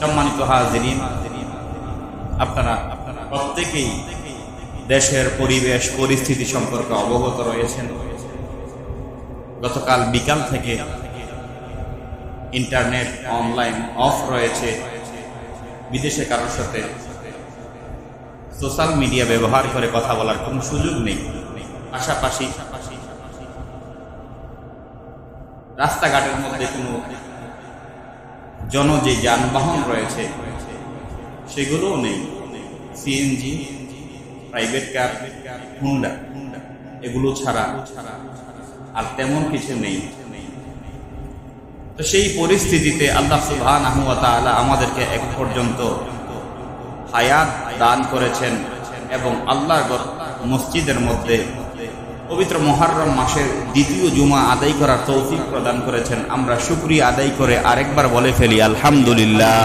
সম্মানিত হাজিরিন, আপনারা প্রত্যেকেই দেশের পরিবেশ, পরিস্থিতি সম্পর্কে অবগত রয়েছেন। গতকাল বিকাল থেকে ইন্টারনেট অনলাইন অফ রয়েছে। বিদেশে কারোর সাথে সোশ্যাল মিডিয়া ব্যবহার করে কথা বলার কোনো সুযোগ নেই। পাশাপাশি রাস্তাঘাটের মধ্যে কোনো জন যে যানবাহন রয়েছে, সেগুলোও নেই। সিএনজি প্রাইভেট কার হুন্ডা এগুলো ছাড়া আর তেমন কিছু নেই। তো সেই পরিস্থিতিতে আল্লাহ সুবহান আমাদেরকে এক পর্যন্ত হায়াত দান করেছেন এবং আল্লাহর মসজিদের মধ্যে পবিত্র মহারম মাসের দ্বিতীয় জুমা আদায় করার তৌফিক প্রদান করেছেন। আমরা শুক্রিয়া আদায় করে আরেকবার বলে ফেলি, আলহামদুলিল্লাহ।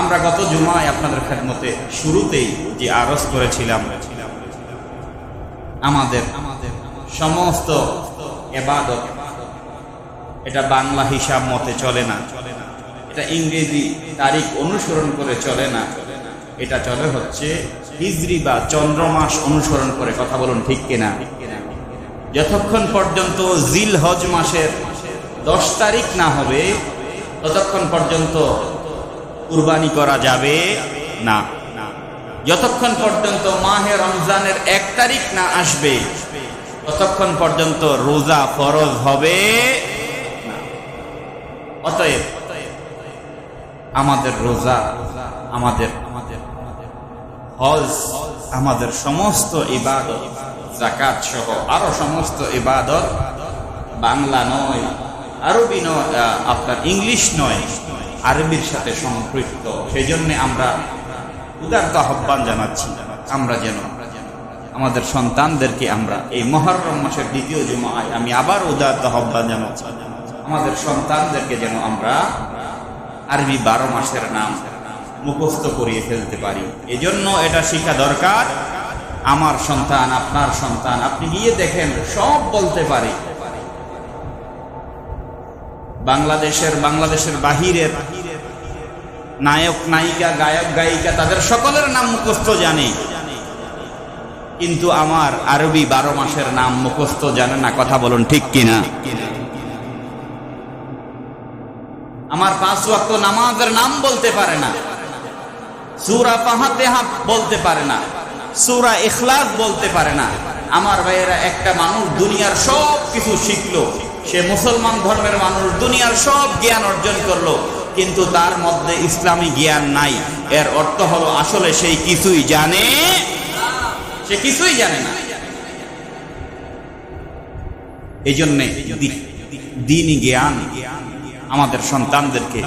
আমরা গত জুমায় আপনাদের খেদমতে শুরুতেই যে আরজ করেছিলাম, আমাদের আমাদের সমস্ত এবাদত, এটা বাংলা হিসাব মতে চলে না। এটা ইংরেজি তারিখ অনুসরণ করে চলে না। এটা চলে হচ্ছে হিজরি বা চন্দ্রমাস অনুসরণ করে কথা বলুন, ঠিক কিনা? যতক্ষণ পর্যন্ত জিল হজ মাসের দশ তারিখ না হবে, ততক্ষণ পর্যন্ত কুরবানি করা যাবে না। যতক্ষণ পর্যন্ত মাহে রমজানের এক তারিখ না আসবে, ততক্ষণ পর্যন্ত রোজা ফরজ হবে অতএব আমাদের রোজা আমাদের আমাদের হজ, আমাদের সমস্ত ইবাদত জাকাত সহ আরও সমস্ত ইবাদত বাংলা নয়, আরবি নয় আপনার ইংলিশ নয়, আরবির সাথে সম্পৃক্ত। সেই জন্যে আমরা উদারত আহ্বান জানাচ্ছি, আমরা যেন আমাদের সন্তানদেরকে আমরা এই মহরম মাসের দ্বিতীয় জুমায় আমি আবার উদারত আহ্বান জানাচ্ছি। আমাদের সন্তানদেরকে যেন আমরা আরবি বারো মাসের নাম মুখস্থ করিয়ে ফেলতে পারি। এজন্য এটা শিখা দরকার। আমার সন্তান, আপনার সন্তান, আপনি গিয়ে দেখেন, সব বলতে পারে। বাংলাদেশের বাংলাদেশের বাহিরের নায়ক, নায়িকা, গায়ক, গায়িকা, তাদের সকলের নাম মুখস্থ জানে। কিন্তু আমার আরবি বারো মাসের নাম মুখস্থ জানে না, কথা বলুন ঠিক কিনা? আমার পাঁচ ওয়াক্ত নামাজের নাম বলতে পারে না। সুরা পাহাতেহা বলতে পারে না, সুরা ইখলাস বলতে পারে না। আমার ভাইয়েরা, একটা মানুষ দুনিয়ার সব কিছু শিখলো, সে মুসলমান ধর্মের মানুষ, দুনিয়ার সব জ্ঞান অর্জন করল, কিন্তু তার মধ্যে ইসলামী জ্ঞান নাই। এর অর্থ হলো, আসলে সেই কিছুই জানে সে কিছুই জানে না। এই জন্যে দিনই জ্ঞান আমাদের সন্তানদেরকে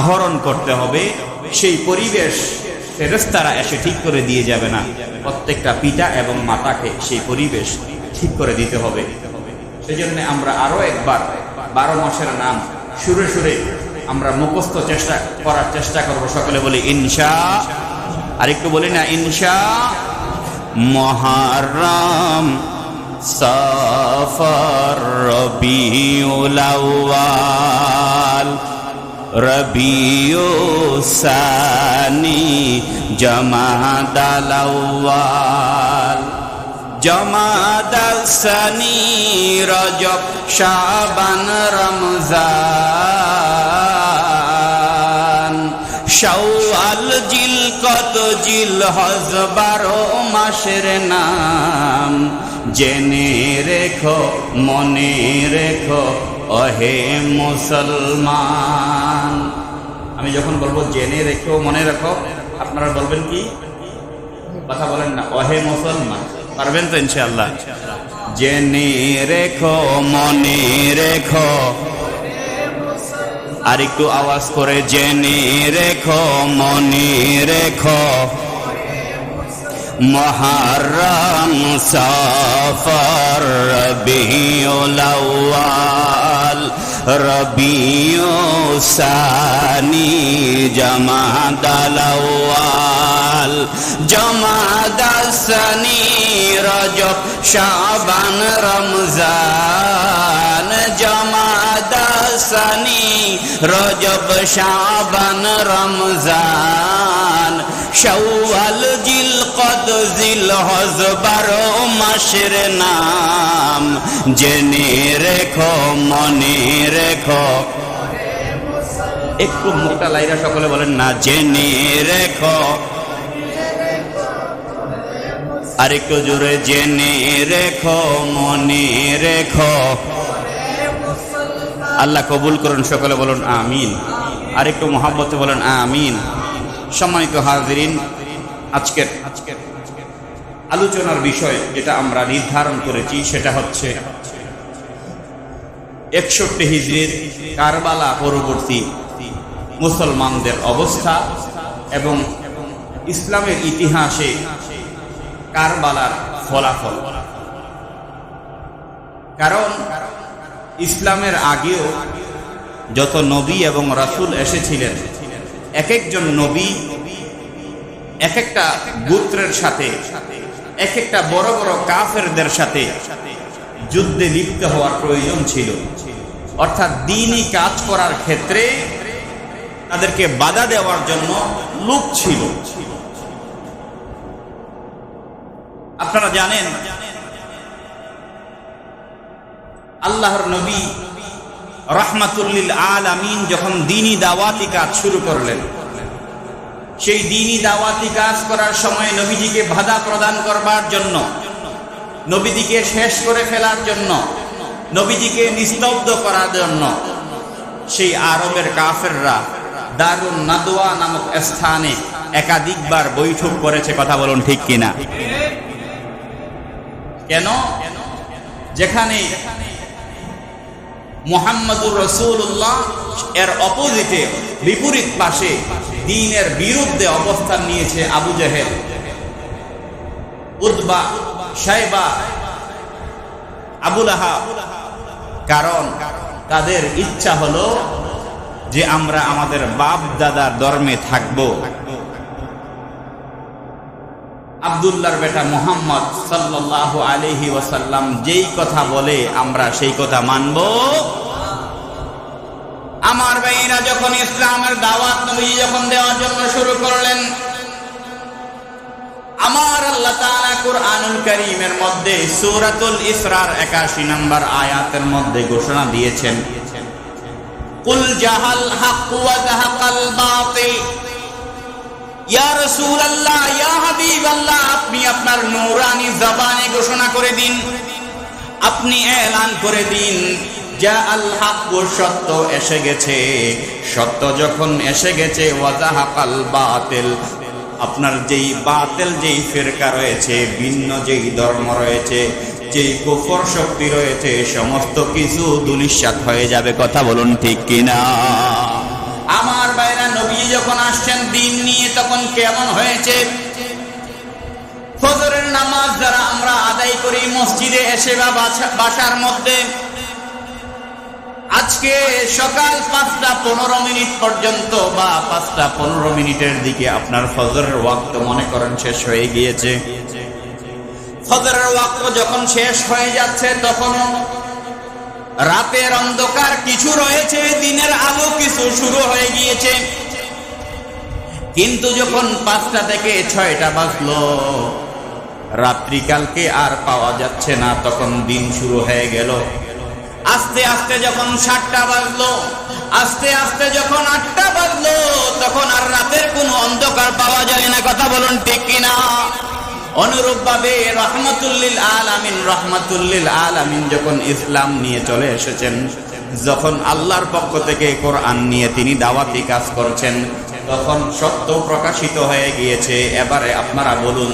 আহরণ করতে হবে। সেই পরিবেশ ফেরেস্তারা এসে ঠিক করে দিয়ে যাবে না। প্রত্যেকটা পিতা এবং মাতাকে সেই পরিবেশ ঠিক করে দিতে হবে। সেই জন্য আমরা আরও একবার বারো মাসের নাম সুরে সুরে আমরা মুখস্থ চেষ্টা করার চেষ্টা করব। সকলে বলি, ইনশা। আর একটু বলি না, ইনশা। মহারাম সফর রবিউল আউয়াল। রবিউ সানি জমাদাল আউয়াল জমাদাল সানি রজব শাবান রমজান। শাওয়াল জিল কত জিল হজ বারো মাসের নাম। জেনে রেখো, মনে রেখো অহে মুসলমান। আমি যখন বলব জেনে রেখো, মনে রাখো, আপনারা বলবেন কি? কথা বলেন না, অহে মুসলমান। পারবেন তো ইনশাআল্লাহ? জেনে রেখো, মনে রেখো। আর একটু আওয়াজ করে, জেনে রেখো, মনে রেখো। মহারম সফর রবিউল আউয়াল রবিউ সানি জমাদাল আউয়াল জমাদাল সানি রজব শাবান রমজান জমাদাল সানি রজব শাবান রমজান শাওয়াল জিল কদ জিল হজ বারো মাসের নাম। জেনে রেখো, মনে রেখো। একটু মোটা লাইরা সকলে বলেন না, জেনে রেখো। আরেকটু জোরে, জেনে রেখো, মনে রেখো। আল্লাহ কবুল করুন, সকলে বলুন, আমিন। আরেকটু মোহাম্মতে বলেন, আমিন। সম্মানিত হাজিরিন, আজকের আজকের আলোচনার বিষয় যেটা আমরা নির্ধারণ করেছি সেটা হচ্ছে একষট্টি হিজড়ির কারবালা পরবর্তী মুসলমানদের অবস্থা এবং ইসলামের ইতিহাসে কারবালার ফলাফল। কারণ ইসলামের আগেও যত নবী এবং রাসূল এসেছিলেন এক একজন নবী এক একটা গোত্রের সাথে এক একটা বড় বড় কাফেরদের সাথে যুদ্ধে লিপ্ত হওয়ার প্রয়োজন ছিল। অর্থাৎ দিনই কাজ করার ক্ষেত্রে তাদেরকে বাধা দেওয়ার জন্য লোক ছিল। আপনারা জানেন, আল্লাহর নবী রহমাতুল্লিল আল আমিন যখন দিনী দাওয়াতি কাজ শুরু করলেন। সেই দিনী দাওয়াতি কাজ করার সময় নবীজিকে বাধা প্রদান করবার জন্য, নবীজিকে শেষ করে ফেলার জন্য, নবীজিকে নিস্তব্ধ করার জন্য সেই আরবের কাফেররা দারুণ নাদোয়া নামক স্থানে একাধিকবার বৈঠক করেছে, কথা বলুন ঠিক কিনা? কেন? যেখানে মোহাম্মদুর রসুল্লাহ এর অপোজিটে বিপরীত পাশে দিনের বিরুদ্ধে অবস্থান নিয়েছে আবু জাহেদ উদ্বা সাইবা আবুল কারণ তাদের ইচ্ছা হলো যে আমরা আমাদের বাপ দাদার ধর্মে থাকব। আবদুল্লাহর বেটা মোহাম্মদ সাল্লাহ আলহি ওয়াসাল্লাম যেই কথা বলে আমরা সেই কথা মানব। আমার ভাইরা যখন ইসলামের দাওয়াত যখন দেওয়ার জন্য শুরু করলেন, আমার আল্লাহ তাআলা কুরআনুল কারীমের মধ্যে সূরাতুল ইসরার 81 নম্বর আয়াতের মধ্যে ঘোষণা দিয়েছেন। কুল জাহাল হক ওয়া যাহাকাল বাতিল ইয়া রাসূলুল্লাহ ইয়া হাবিবাল্লাহ আপনি আপনার নূরানি জবানে ঘোষণা করে দিন। আপনি এলান করে দিন, যা আল হক সত্য এসে গেছে। সত্য যখন এসে গেছে, ওয়াজাহাকাল বাতিল। আপনার যেই বাতেল, যেই ফেরকা রয়েছে, ভিন্ন যেই ধর্ম রয়েছে, যেই কুফর শক্তি রয়েছে, সমস্ত কিছু দুলিশ্বাত হয়ে যাবে। কথা বলুন ঠিক কিনা? আমার বাইরা নবী যখন আসছেন, দিন নিয়ে তখন কেমন হয়েছে? ফজরের নামাজ যারা আমরা আদায় করি মসজিদে এসে বা বাসার মধ্যে, আজকে সকাল পাঁচটা পনেরো মিনিট পর্যন্ত বা পাঁচটা পনেরো মিনিটের দিকে আপনার ফজরের ওয়াক্ত মনে করেন শেষ হয়ে গিয়েছে। ফজরের ওয়াক্ত যখন শেষ হয়ে যাচ্ছে তখন রাতের অন্ধকার কিছু রয়েছে, দিনের আলো কিছু শুরু হয়ে গিয়েছে। কিন্তু যখন পাঁচটা থেকে ছয়টা বাজলো, রাত্রিকালকে আর পাওয়া যাচ্ছে না, তখন দিন শুরু হয়ে গেল। আস্তে আস্তে যখন সাতটা বাজলো, আস্তে আস্তে যখন আটটা বাজলো, তখন আর রাতের কোনো অন্ধকার পাওয়া যায় না। কথা বলুন ঠিক কিনা? অনুরূপ ভাবে রহমতুল্লিল আল আমিন রহমতুল্লিল আল আমিন যখন ইসলাম নিয়ে চলে এসেছেন, যখন আল্লাহর পক্ষ থেকে কোরআন নিয়ে তিনি দাওয়াতি কাজ করছেন, তখন সত্য প্রকাশিত হয়ে গিয়েছে। এবারে আপনারা বলুন,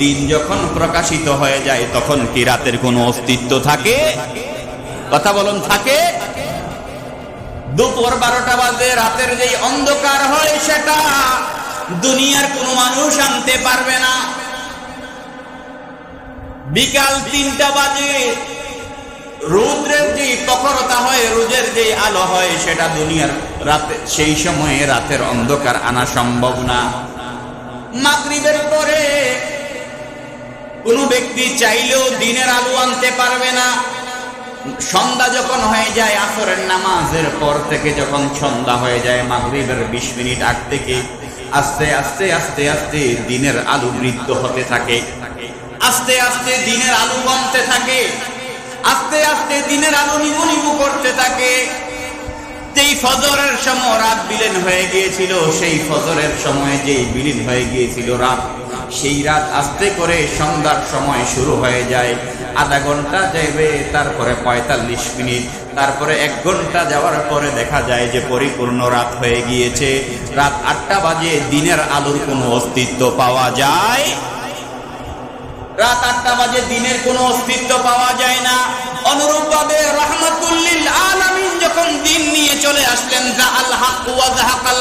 দিন যখন প্রকাশিত হয়ে যায়, তখন কি রাতের কোনো অস্তিত্ব থাকে? কথা বলুন, থাকে? দুপুর বারোটা বাজে, রাতের যেই অন্ধকার হয়, সেটা দুনিয়ার কোনো মানুষ আনতে পারবে না। বিকাল তিনটা বাজে। রৌদ্রের যে প্রখরতা হয় রোজের যে আলো হয়, সেটা দুনিয়ার রাতে, সেই সময়ে রাতের অন্ধকার আনা সম্ভব না। মাগরিবের পরে কোনো ব্যক্তি চাইলেও দিনের আলো আনতে পারবে না। সন্ধ্যা যখন হয়ে যায়, আসরের নামাজের পর থেকে যখন সন্ধ্যা হয়ে যায়, মাগরিবের বিশ মিনিট আগ থেকে আস্তে আস্তে আস্তে আস্তে দিনের আলো বৃদ্ধ হতে থাকে। আস্তে আস্তে দিনের আলু কমতে থাকে। আস্তে আস্তে দিনের আলু নিবু নিবু করতে থাকে। যেই ফজরের সময় রাত বিলীন হয়ে গিয়েছিল, সেই ফজরের সময় যেই বিলীন হয়ে গিয়েছিল রাত, সেই রাত আস্তে করে সন্ধ্যার সময় শুরু হয়ে যায়। আধা ঘণ্টা যাবে তারপরে পঁয়তাল্লিশ মিনিট, তারপরে এক ঘণ্টা যাওয়ার পরে দেখা যায় যে পরিপূর্ণ রাত হয়ে গিয়েছে। রাত আটটা বাজে, দিনের আলোর কোনো অস্তিত্ব পাওয়া যায় রাত আটটা বাজে, দিনের কোনো অস্তিত্ব পাওয়া যায় না। অনুরূপভাবে রহমতুল্লিল আলামিন যখন দিন নিয়ে চলে আসলেন যা আল হক ওয়া যাহাকাল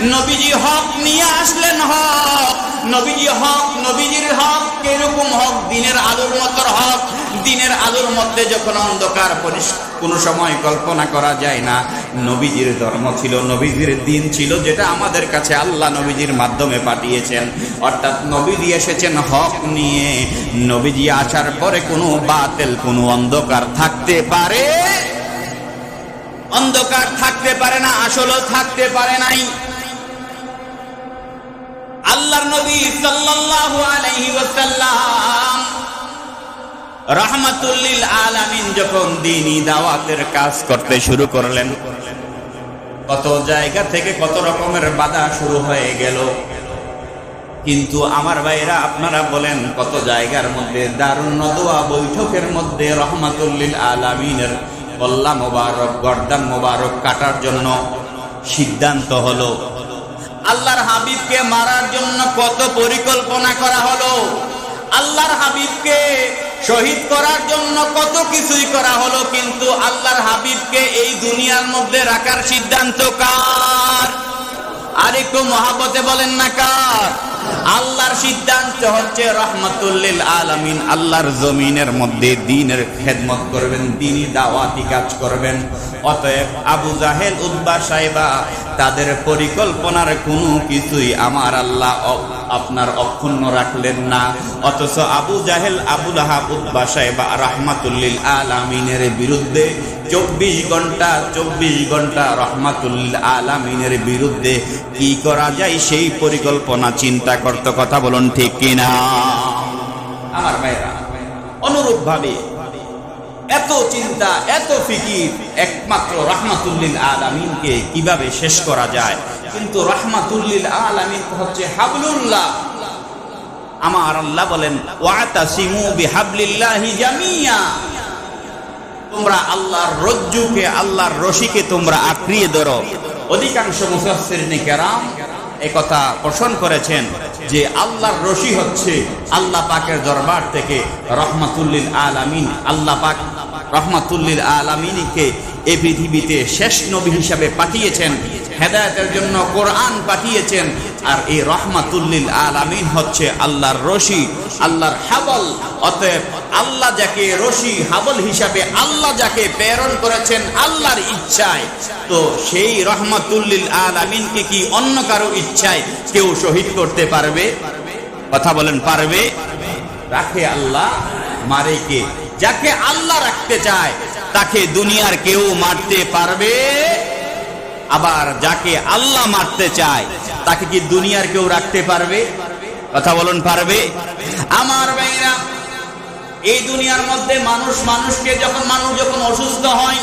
নবীজি হক নিয়ে আসলেন হক। নবীজি হক, নবীজির হক, কীরকম হক? দিনের আলোর মতো হক। দিনের আলোর মধ্যে যখন অন্ধকার পরিষ্কার কোনো সময় কল্পনা করা যায় না। নবীজির ধর্ম ছিল, নবীজির দিন ছিল, যেটা আমাদের কাছে আল্লাহ নবীজির মাধ্যমে পাঠিয়েছেন। অর্থাৎ নবীজি এসেছেন হক নিয়ে। নবীজি আসার পরে কোনো বাতেল, কোনো অন্ধকার থাকতে পারে? অন্ধকার থাকতে পারে না, আসলেও থাকতে পারে নাই। আল্লাহর নবী সাল্লাল্লাহু আলাইহি ওয়াসাল্লাম রহমাতুল্লিল আলামিন যখন দিনই দাওয়াতের কাজ করতে শুরু করলেন, কত জায়গা থেকে কত রকমের বাধা শুরু হয়ে গেল। কিন্তু আমার ভাইরা আপনারা বলেন কত জায়গার মধ্যে দারুণ নদোয়া বৈঠকের মধ্যে রহমাতুল্লিল আলামিনের কল্লা মোবারক, গর্দান মোবারক কাটার জন্য সিদ্ধান্ত হলো। আল্লাহর হাবিবকে মারার জন্য কত পরিকল্পনা করা হলো। আল্লাহর হাবিবকে শহীদ করার জন্য কত কিছুই করা হলো, কিন্তু আল্লাহর হাবিবকে এই দুনিয়ার মধ্যে রাখার সিদ্ধান্ত কার? আর একটু মহাবতে বলেন না কার? আল্লাহর সিদ্ধান্ত হচ্ছে রহমতুল্লিল আলামিন, আল্লাহর জমিনের মধ্যে দিনের খেদমত করবেন, দিনই দাওয়াতি কাজ করবেন। অতএব আবু জাহেল উদ্বা সাহেবা, তাদের পরিকল্পনার কোনো কিছুই আমার আল্লাহ আপনার অক্ষুণ্ণ রাখলেন না। অথচ আবু জাহেল আবুল আহাব উদ্বা সাহেবা রহমাতুল্লিল আলামিনের বিরুদ্ধে চব্বিশ ঘণ্টা চব্বিশ ঘণ্টা রহমাতুল্লিল আলামিনের বিরুদ্ধে কি করা যায় সেই পরিকল্পনা চিন্তা করতে কথা বলুন ঠিক কিনা? আমার ভাইরা অনুরূপ ভাবে এত চিন্তা, এত ফিকির, একমাত্র রহমাতুল্লিল আলামিনকে কীভাবে শেষ করা যায়? কিন্তু রহমাতুল্লিল আলামিন হচ্ছে হাবলুল্লাহ। আমার আল্লাহ বলেন, ওয়াতাসিমু বিহাবলিল্লাহি জামিয়া। তোমরা আল্লাহর রজ্জুকে, আল্লাহর রশিকে তোমরা আঁকড়িয়ে ধরো। অধিকাংশ মুফাসসিরিনে কেরাম একথা পোষণ করেছেন যে আল্লাহর রশি হচ্ছে আল্লাহ পাকের দরবার থেকে রহমাতুল্লিল আলামিন, আল্লাহ পাক রহমাতুল্লিল আলামিনকে এই পৃথিবীতে শেষ নবী হিসাবে পাঠিয়েছেন, হেদায়েতের জন্য কোরআন পাঠিয়েছেন, আর এই রহমাতুল্লিল আলামিন হচ্ছে আল্লাহর রশি, আল্লাহর হাবল। অতএব আল্লাহ যাকে রশি, হাবল হিসাবে আল্লাহ যাকে প্রেরণ করেছেন, আল্লাহর ইচ্ছায়। তো সেই রহমাতুল্লিল আলামিনকে কি অন্য কারও ইচ্ছায় কেউ শহীদ করতে পারবে? কথা বলেন, পারবে? রাখে আল্লাহ মারে কে যাকে আল্লাহ রাখতে চায়, তাকে দুনিয়ার কেউ মারতে পারবে। আবার যাকে আল্লাহ মারতে চায়, তাকে কি দুনিয়ার কেউ রাখতে পারবে? কথা বলুন, পারবে? আমার ভাইরা এই দুনিয়ার মধ্যে মানুষ মানুষকে যখন, মানুষ যখন অসুস্থ হয়,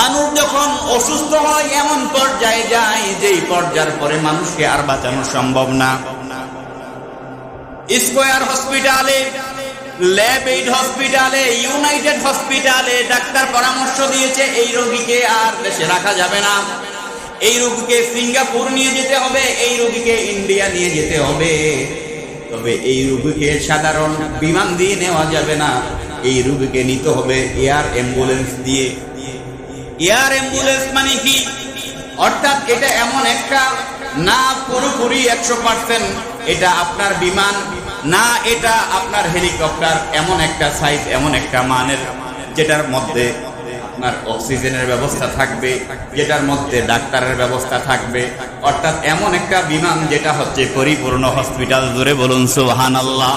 মানুষ যখন অসুস্থ হয়, এমন পর্যায়ে যায় যেই পর্যায়ের পরে মানুষকে আর বাঁচানো সম্ভব না। স্কোয়ার হসপিটালে ল্যাব এইড হসপিটালে, ইউনাইটেড হসপিটালে ডাক্তার পরামর্শ দিয়েছে, এই রোগীকে আর দেশে রাখা যাবে না। এই রোগীকে সিঙ্গাপুর নিয়ে যেতে হবে, এই রোগীকে ইন্ডিয়া নিয়ে যেতে হবে। তবে এই রোগীকে সাধারণ বিমান দিয়ে নেওয়া যাবে না। এই রোগীকে নিতে হবে এয়ার অ্যাম্বুলেন্স দিয়ে। এয়ার অ্যাম্বুলেন্স মানে কি? অর্থাৎ এটা এমন একটা না পুরোপুরি একশো পার্সেন্ট এটা আপনার বিমান না, এটা আপনার হেলিকপ্টার, এমন একটা সাইজ এমন একটা মানের, যেটার মধ্যে আপনার অক্সিজেনের ব্যবস্থা থাকবে, যেটার মধ্যে ডাক্তারের ব্যবস্থা থাকবে। অর্থাৎ এমন একটা বিমান যেটা হচ্ছে পরিপূর্ণ হসপিটাল জুড়ে বলুন সুহান আল্লাহ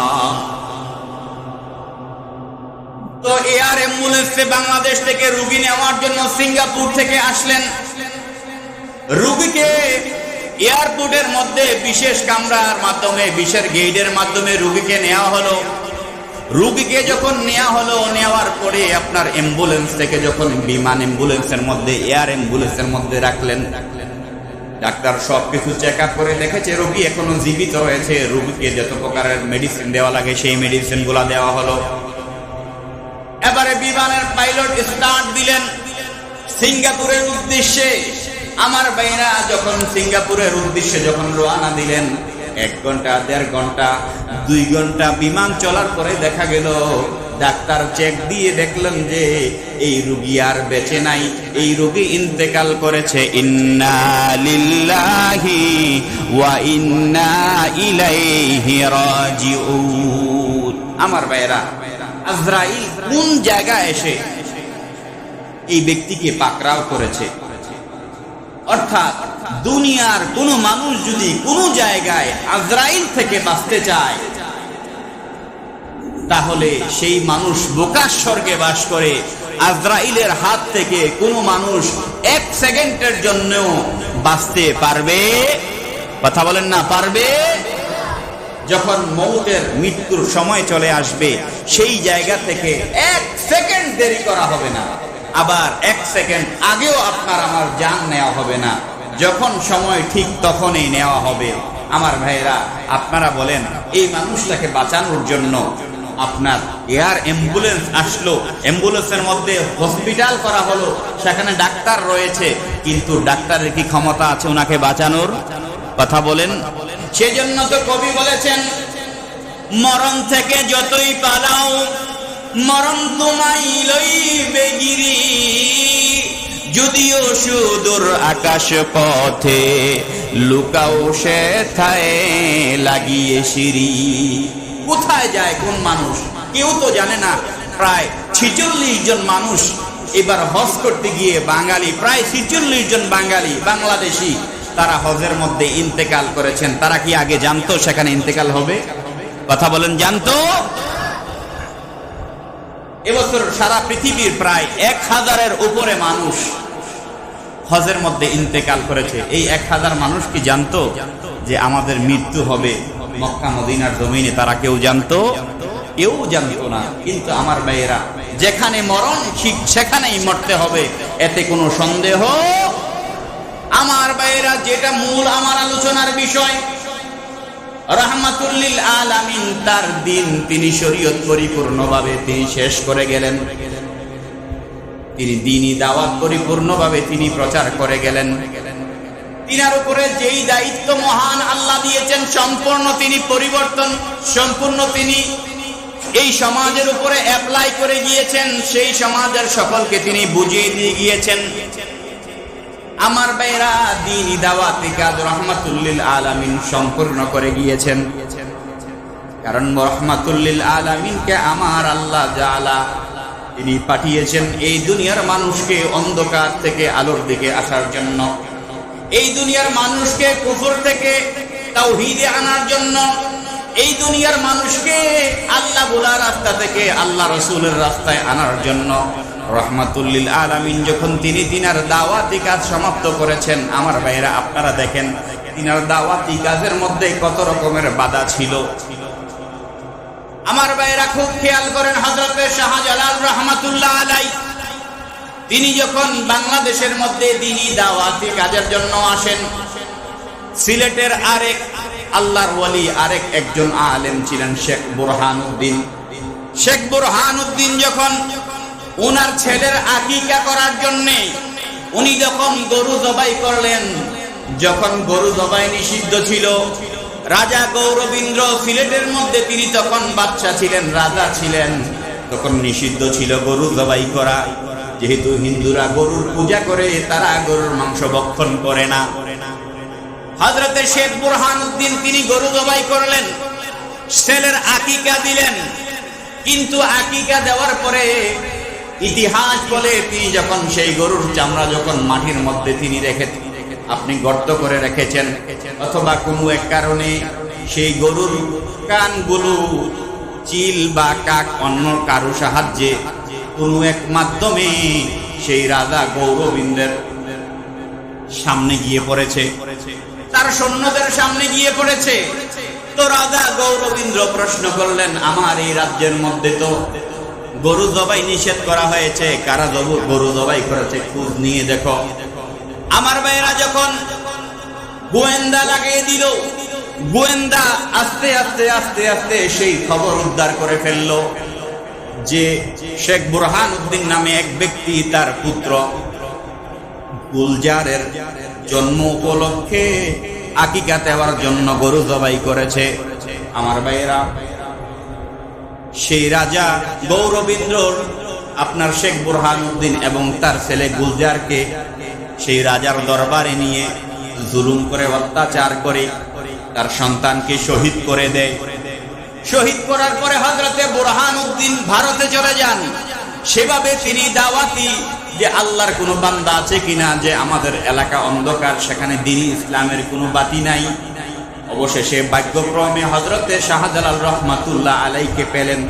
তো এয়ার অ্যাম্বুলেন্সে বাংলাদেশ থেকে রুগী নেওয়ার জন্য সিঙ্গাপুর থেকে আসলেন। রুগীকে এয়ারপোর্টের মধ্যে বিশেষ কামরার মাধ্যমে, বিশেষ গেইডের মাধ্যমে রুগীকে নেওয়া হলো। রুগীকে যখন নেওয়া হলো, নেওয়ার পরে আপনার অ্যাম্বুলেন্স থেকে যখন বিমান অ্যাম্বুলেন্সের মধ্যে, এয়ার অ্যাম্বুলেন্সের মধ্যে রাখলেন, ডাক্তার সব কিছু চেক আপ করে দেখেছে, রোগী এখনও জীবিত রয়েছে রোগীকে যত প্রকারের মেডিসিন দেওয়া লাগে, সেই মেডিসিনগুলা দেওয়া হলো। এবারে বিমানের পাইলট স্টার্ট দিলেন। সিঙ্গাপুরের উদ্দেশ্যে আমার ভাইরা যখন সিঙ্গাপুরের উদ্দেশ্যে যখন রোয়ানা দিলেন, এক ঘণ্টা, দেড় ঘণ্টা, দুই ঘণ্টা বিমান চলার পরে দেখা গেল, ডাক্তার চেক দিয়ে দেখলেন যে এই রুগী আর বেঁচে নাই, এই রুগী ইন্তেকাল করেছে। ওয়া ইন্না আমার ভাইরা আজরাইল কোন জায়গায় এসে এই ব্যক্তিকে পাকড়াও করেছে? অর্থাৎ দুনিয়ার কোন মানুষ যদি কোন জায়গায় আজরাইল থেকে বাঁচতে চায়, তাহলে সেই মানুষ বোকার স্বর্গে বাস করে। আজরাইলের হাত থেকে কোনো মানুষ এক সেকেন্ডের জন্য বাঁচতে পারবে? কথা বলেন না, পারবে? যখন মৌতের মৃত্যুর সময় চলে আসবে, সেই জায়গা থেকে এক সেকেন্ড দেরি করা হবে না। আবার এক সেকেন্ড আগেও আপনার আমার জান নেওয়া হবে না। যখন সময় ঠিক তখনই নেওয়া হবে। আমার ভাইয়েরা, আপনারা বলেন, এই মানুষটাকে বাঁচানোর জন্য আপনার এয়ার অ্যাম্বুলেন্স আসলো। অ্যাম্বুলেন্সের মধ্যে হসপিটাল করা হলো। সেখানে ডাক্তার রয়েছে, কিন্তু ডাক্তারের কি ক্ষমতা আছে ওনাকে বাঁচানোর? কথা বলেন। সেজন্য তো কবি বলেছেন, মরণ থেকে যতই পালাও মরণ তোমায় লইবে গিরি। যদিও সুদূর আকাশ পথে লুকাও সে থায় লাগিয়ে সিঁড়ি। কোথায় যায় কোন মানুষ? কেউ তো জানে না। প্রায় ছিচল্লিশ জন মানুষ এবার হজ করতে গিয়ে বাঙালি, প্রায় ছিচল্লিশ জন বাঙালি, বাংলাদেশি, তারা হজের মধ্যে ইন্তেকাল করেছেন। তারা কি আগে জানতো সেখানে ইন্তেকাল হবে? কথা বলেন, জানতো? এবছর সারা পৃথিবীর প্রায় এক হাজারের উপরে মানুষ হজের মধ্যে ইন্তেকাল করেছে। এই এক হাজার মানুষ কি জানতো যে আমাদের মৃত্যু হবে মক্কা, মদিনার জমিনে? তারা কেউ জানতো? কেউ জানতো না। কিন্তু আমার মেয়েরা যেখানে মরণ ঠিক সেখানেই মরতে হবে। এতে কোনো সন্দেহ? আমার ভাইয়েরা, যেটা মূল আমার আলোচনার বিষয় রহমাতুল্লিল আলামিন তার দিন তিনি শরীয়ত পরিপূর্ণভাবে তিনি শেষ করে গেলেন। তিনি দিনই দাওয়াত পরিপূর্ণভাবে তিনি প্রচার করে গেলেন। তিনার উপরে যেই দায়িত্ব মহান আল্লাহ দিয়েছেন, সম্পূর্ণ তিনি পরিবর্তন, সম্পূর্ণ তিনি এই সমাজের উপরে অ্যাপ্লাই করে গিয়েছেন। সেই সমাজের সকলকে তিনি বুঝিয়ে দিয়ে গিয়েছেন। আমার বেরা দিন দাওয়াতি কাজ রহমাতুল্লিল আলামিন সম্পূর্ণ করে গিয়েছেন। কারণ রহমাতুল্লিল আলামিনকে আমার আল্লাহ জালা তিনি পাঠিয়েছেন এই দুনিয়ার মানুষকে অন্ধকার থেকে আলোর দিকে আসার জন্য। এই দুনিয়ার মানুষকে কুফর থেকে তাওহীদে আনার জন্য। এই দুনিয়ার মানুষকে আল্লাহ বোলা রাস্তা থেকে আল্লাহ রসুলের রাস্তায় আনার জন্য। রহমাতুল্লিল আলামিন যখন তিনি তিনার দাওয়াতি কাজ সমাপ্ত করেছেন, আমার ভাইরা আপনারা দেখেন, তিনার দাওয়াতি কাজের মধ্যে কত রকমের বাধা ছিল। আমার ভাইরা খুব খেয়াল করেন হজরত শাহজালাল রহমাতুল্লাহ আলাই তিনি যখন বাংলাদেশের মধ্যে দিনই দাওয়াতি কাজের জন্য আসেন, সিলেটের আরেক আল্লাহর ওয়ালি, আরেক একজন আলেম ছিলেন শেখ বুরহানুদ্দিন। শেখ বুরহানুদ্দিন যখন ওনার ছেলের আকিকা করার জন্য উনি যখন গরু জবাই করলেন, যখন গরু জবাই নিষিদ্ধ ছিল, রাজা গৌরবিন্দ্র সিলেটের মধ্যে তিনি তখন বাচ্চা ছিলেন, রাজা ছিলেন, তখন নিষিদ্ধ ছিল গরু জবাই করা। যেহেতু হিন্দুরা গরুর পূজা করে, তারা গরুর মাংস ভক্ষণ করে না। হজরতে শেখ বুরহান উদ্দিন তিনি গরু জবাই করলেন, ছেলের আকিকা দিলেন। কিন্তু আকিকা দেওয়ার পরে ইতিহাস বলে তিনি যখন সেই গরুর চামড়া যখন মাটির মধ্যে তিনি রেখে আপনি গর্ত করে রেখেছেন। অথবা কোনো এক কারণে সেই গরুর কানগুলো চিল বা কাক অন্য কারও সাহায্যে কোনো এক মাধ্যমে সেই রাজা গৌরবিন্দের সামনে গিয়ে পড়েছে। তার সৈন্যদের সামনে গিয়ে পড়েছে। তো রাজা গৌরবিন্দ্র প্রশ্ন করলেন, আমার এই রাজ্যের মধ্যে তো গরু জবাই নিষেধ করা হয়েছে। কারা গরু জবাই করেছে, খোঁজ নিয়ে দেখো। আমার ভাইয়েরা যখন গোয়েন্দা লাগিয়ে দিল, গোয়েন্দা আস্তে আস্তে আস্তে আস্তে সেই খবর উদ্ধার করে ফেলল যে শেখ বুরহান উদ্দিন নামে এক ব্যক্তি তার পুত্র গুলজারের জন্ম উপলক্ষে আকিকা দেওয়ার জন্য গরু জবাই করেছে। আমার ভাইয়েরা সেই রাজা গৌরবীন্দ্রর, আপনার শেখ বুরহান উদ্দিন এবং তার ছেলে গুলজারকে সেই রাজার দরবারে নিয়ে জুলুম করে, অত্যাচার করে, তার সন্তানকে শহীদ করে দেয়। শহীদ করার পরে হজরতে বুরহান উদ্দিন ভারতে চলে যান। সেভাবে তিনি দাওয়াতি যে আল্লাহর কোনো বান্দা আছে কিনা, যে আমাদের এলাকা অন্ধকার, সেখানে দিন ইসলামের কোনো বাতি নাই। অবশেষে ভাগ্যক্রমে হজরতে শাহজালাল রহমাতুল্লাহ আলাইকে পেলেন।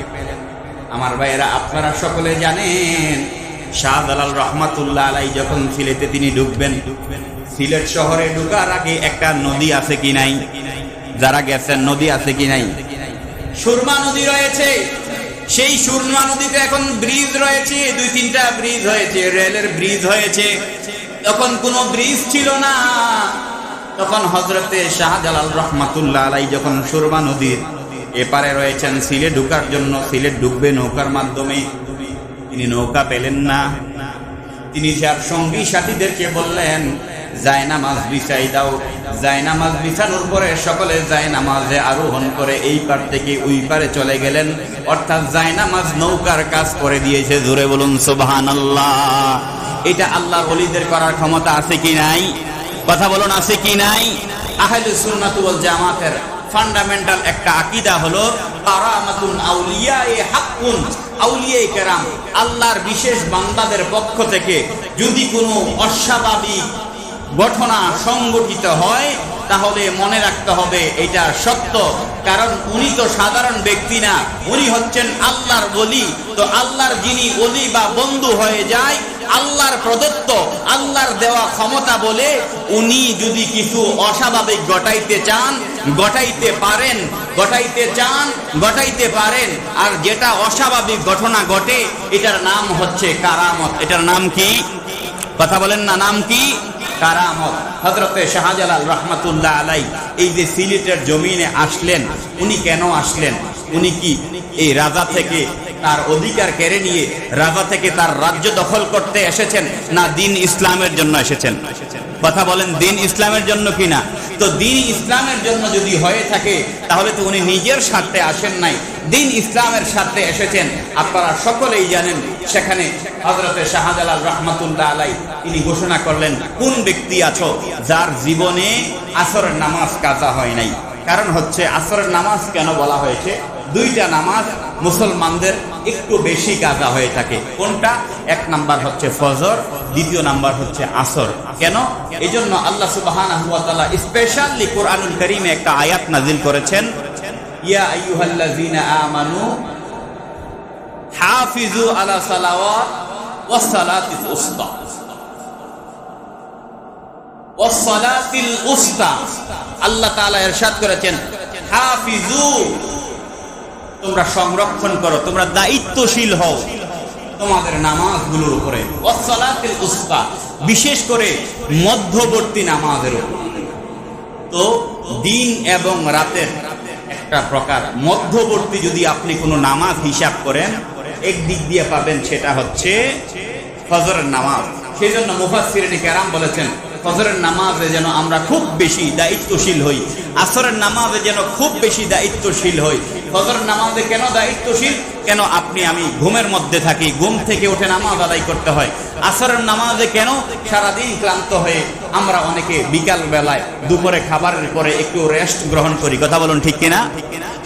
আমার ভাইয়েরা, আপনারা সকলে জানেন, শাহজালাল রহমাতুল্লাহ আলাই যখন সিলেটে তিনি ঢুকবেন, সিলেট শহরে ঢুকার আগে একটা নদী আছে কি নাই? যারা গেছেন, নদী আছে কি নাই? সুরমা নদী রয়েছে। সেই সুরমা নদীতে এখন ব্রিজ রয়েছে, দুই তিনটা ব্রিজ হয়েছে, রেলের ব্রিজ হয়েছে। তখন কোনো ব্রিজ ছিল না। তখন হজরতে শাহজালাল রহমাতুল্লাহ আলাই যখন সুরমা নদীর এপারে রয়েছেন, সিলে ঢুকার জন্য সিলেট ঢুকবে নৌকার মাধ্যমে। তিনি নৌকা পেলেন না। তিনি যার সঙ্গী সাথীদেরকে বললেন যায় নামাজ বিছাই দাও। যায় নামাজ বিছানোর পরে সকলে যায় নামাজে আরোহণ করে এই পার থেকে ওই পারে চলে গেলেন। অর্থাৎ যায় নামাজ নৌকার কাজ করে দিয়েছে, জোরে বলুন সুবহান আল্লাহ এটা আল্লাহ অলিদের করার ক্ষমতা আছে কি নাই? কথা বলুন, আছে কি নাই? আহলে সুন্নাত ওয়াল জামাতের ফান্ডামেন্টাল একটা আকীদা হলো, কারামাতুন আউলিয়া এ হাক্কুন আউলিয়া কেরাম। আল্লাহর বিশেষ বান্দাদের পক্ষ থেকে যদি কোনো অস্বাভাবিক ঘটনা সংগঠিত হয়, তাহলে মনে রাখতে হবে এটা সত্য। কারণ উনি তো সাধারণ ব্যক্তি না, উনি হচ্ছেন আল্লাহর বলি তো আল্লাহর যিনি অলি বা বন্ধু হয়ে যায় আল্লাহর প্রদত্ত, আল্লাহর দেওয়া ক্ষমতা বলে উনি যদি কিছু অস্বাভাবিক ঘটাইতে চান, ঘটাইতে পারেন, ঘটাইতে চান, ঘটাইতে পারেন। আর যেটা অস্বাভাবিক ঘটনা ঘটে, এটার নাম হচ্ছে কারামত। এটার নাম কি? কথা বলেন না, নাম কি? কারামত। হজরতে শাহজালাল রহমাতুল্লাহ আলাই এই যে সিলেটের জমিনে আসলেন, উনি কেন আসলেন? উনি কি এই রাজা থেকে তার অধিকার কেড়ে নিয়ে রাজা থেকে তার রাজ্য দখল করতে এসেছেন না দিন ইসলামের জন্য এসেছেন? কথা বলেন, দিন ইসলামের জন্য কিনা তো দিন ইসলামের জন্য যদি হয়ে থাকে, তাহলে তো উনি নিজের স্বার্থে আসেন নাই। দিন ইসলামের স্বার্থে এসেছেন, আপনারা সকলেই জানেন, সেখানে হজরতে শাহজালাল রহমাতুল্লাহ আলাই তিনি ঘোষণা করলেন, কোন ব্যক্তি আছো যার জীবনে আসরের নামাজ কাজা হয় নাই? কারণ হচ্ছে, আসরের নামাজ কেন বলা হয়েছে? দুইটা নামাজ মুসলমানদের একটু বেশি কাজা হয়ে থাকে। কোনটা? এক নাম্বার হচ্ছে ফজর, দ্বিতীয় নাম্বার হচ্ছে আসর। কেন? এই জন্য আল্লাহ সুবাহ স্পেশালি কোরআনুল করিমে একটা আয়াত নাজিল করেছেন, ইয়া আইয়ুহাল্লাযীনা আমানু হাফিজু আল্লাহ তাআলা করেছেন হাফিজু তোমরা সংরক্ষণ করো, তোমরা দায়িত্বশীল হও। তোমাদের নামাজগুলোর উপরে বিশেষ করে মধ্যবর্তী নামাজের তো দিন এবং রাতের একটা প্রকার মধ্যবর্তী যদি আপনি কোনো নামাজ হিসাব করেন এক দিক দিয়ে পাবেন সেটা হচ্ছে ফজরের নামাজ। সেই জন্য মুফাসিরিনী কেরাম বলেছেন, ফজরের নামাজে যেন আমরা খুব বেশি দায়িত্বশীল হই, আসরের নামাজে যেন খুব বেশি দায়িত্বশীল হই। ফজরের নামাজে কেন দায়িত্বশীল? কেন আপনি আমি ঘুমের মধ্যে থাকি, ঘুম থেকে উঠে নামাজ আদায় করতে হয়। আসরের নামাজে কেন সারাদিন ক্লান্ত হয়ে আমরা অনেকে বিকাল বেলায় দুপুরে খাবারের পরে একটু রেস্ট গ্রহণ করি, কথা বলুন ঠিক কিনা?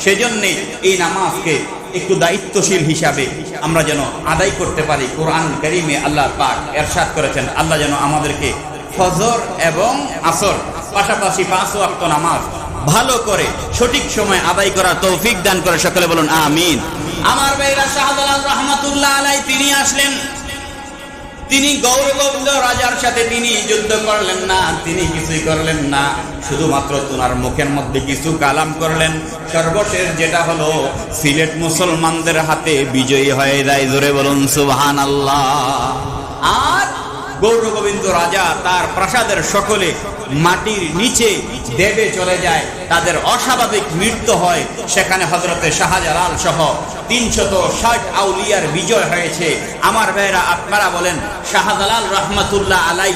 সেজন্যে এই নামাজকে একটু দায়িত্বশীল হিসাবে আমরা যেন আদায় করতে পারি। কোরআন করিমে আল্লাহ পাক এরশাদ করেছেন, আল্লাহ যেন আমাদেরকে ফজর এবং আসর, পাশাপাশি পাঁচ ওয়াক্ত নামাজ ভালো করে সঠিক সময় আদায় করার তৌফিক দান করে সকলে বলুন, আমিন। আমার ভাইরা শাহজালাল রহমাতুল্লাহ আলাই তিনি আসলেন। তিনি গৌরগোবিন্দ রাজার সাথে তিনি যুদ্ধ করলেন না, তিনি কিছুই করলেন না। শুধুমাত্র তোনার মুখের মধ্যে কিছু কালাম করলেন। সর্বশেষ যেটা হলো, সিলেট মুসলমানদের হাতে বিজয়ী হয়ে যায়, জোরে বলুন সুবহান আল্লাহ আর গৌরগোবিন্দ রাজা তার প্রাসাদের সকলে মাটির নিচে দেবে চলে যায়। তাদের অস্বাভাবিক মৃত্যু হয় সেখানে হজরতে শাহজালাল সহ তিনশত ষাট আউলিয়ার বিজয় হয়েছে। আমার ভাইয়েরা আপনারা বলেন, শাহজালাল রহমাতুল্লাহ আলাই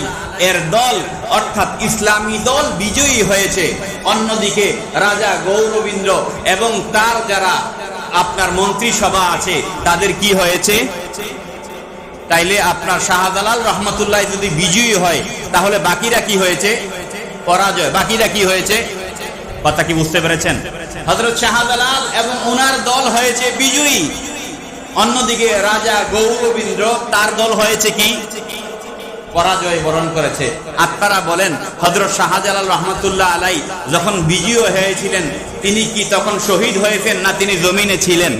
এর দল অর্থাৎ ইসলামী দল বিজয়ী হয়েছে। অন্যদিকে রাজা গৌরবীন্দ্র এবং তার যারা আপনার মন্ত্রিসভা আছে, তাদের কি হয়েছে? তাইলে আপনার শাহজালাল রহমতুল্লাহ যদি বিজয়ী হয়, তাহলে বাকিরা কি হয়েছে? পরাজয়। বাকিরা কি হয়েছে? কথা কি বুঝতে পেরেছেন? হজরত শাহজালাল এবং ওনার দল হয়েছে বিজয়ী। অন্যদিকে রাজা গৌরবীন্দ্র, তার দল হয়েছে কি? পরাজয় বরণ করেছে। আপনারা বলেন হজরত শাহজালাল রহমতুল্লাহ আলাই যখন বিজয়ী হয়েছিলেন, তিনি কি তখন শহীদ হয়েছেন না তিনি জমিনে ছিলেন?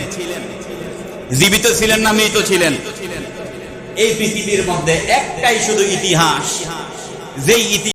জীবিত ছিলেন না মৃত ছিলেন? এই পৃথিবীর মধ্যে একটাই শুধু ইতিহাস যেই ইতিহাস